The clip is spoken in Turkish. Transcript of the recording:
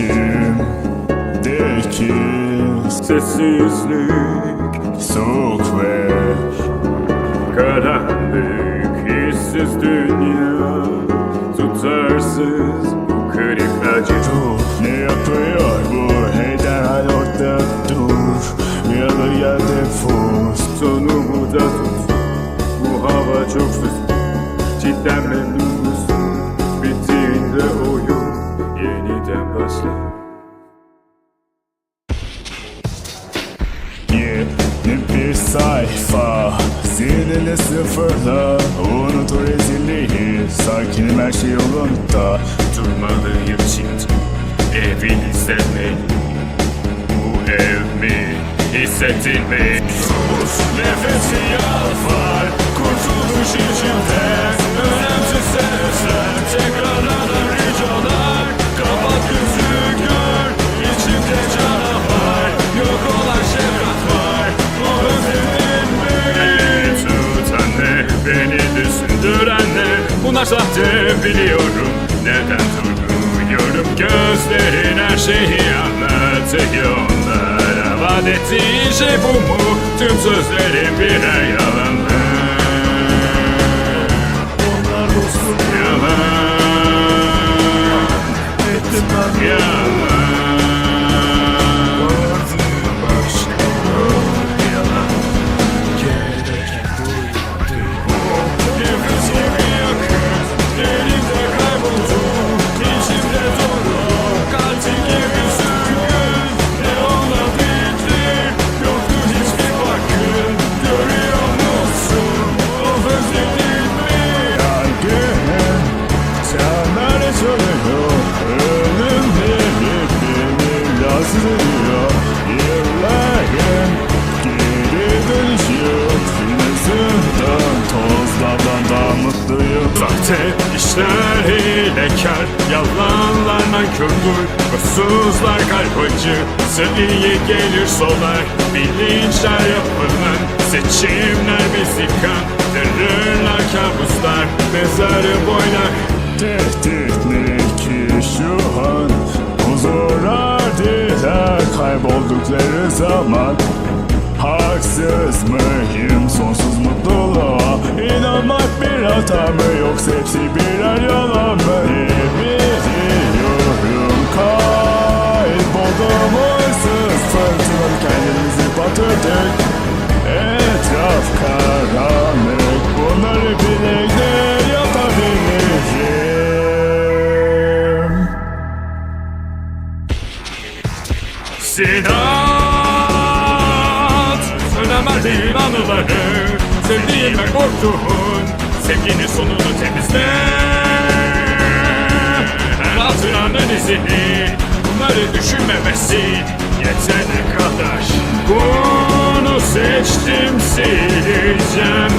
içimdeki Sessizlik, soğuk ve karanlık, hissiz dünya Tutarsız. Bu kırık acı ruh ne yapıyor bu? Hey derhal orada dur. Ya da yerde fuz. Sonumu da tut. Bu hava çok sıcak Cidden memnun sayfa. Zihnini sıfırla Unut o rezilliği. Sakinim her şey yolunda. Durmalıyım şimdi Evini sevmeli Bu ev mi? Hissettin mi? Nefesi yalvar Kurtuluş içimde. Önemsiz sesler Bunlar sahte biliyorum. Neden durmuyorum Gözlerin her şeyi anlatıyor onlara Vaat ettiğin şey bu mu? Tüm sözlerin birer Sahte işler hilekar Yalanlar nankördür Kursuzlar kalp acı. Seviye gelir solar. Bilinçler yapılan Seçimler bizi kandırırlar kabuslar. Mezarı boylar. Tehdit ne ki şu an. Huzur ardiler kayboldukları zaman. Haksız mıyım? Sonsuz mutluluğa İnanmak bir hata mı yoksa hepsi birer yalan mı? Biliyorum kayboldum Uysuz fırtınalı kendimizi batırdık. Etraf karanlık. Bunları bile ne yapabilirim. Sinat Önem verdiğin anıları Sevdiğin ve korktuğun Sevginin sonunu temizle. Her hatıranın izini Bunları düşünmemesin Yetene kadar Bunu seçtim sileceğim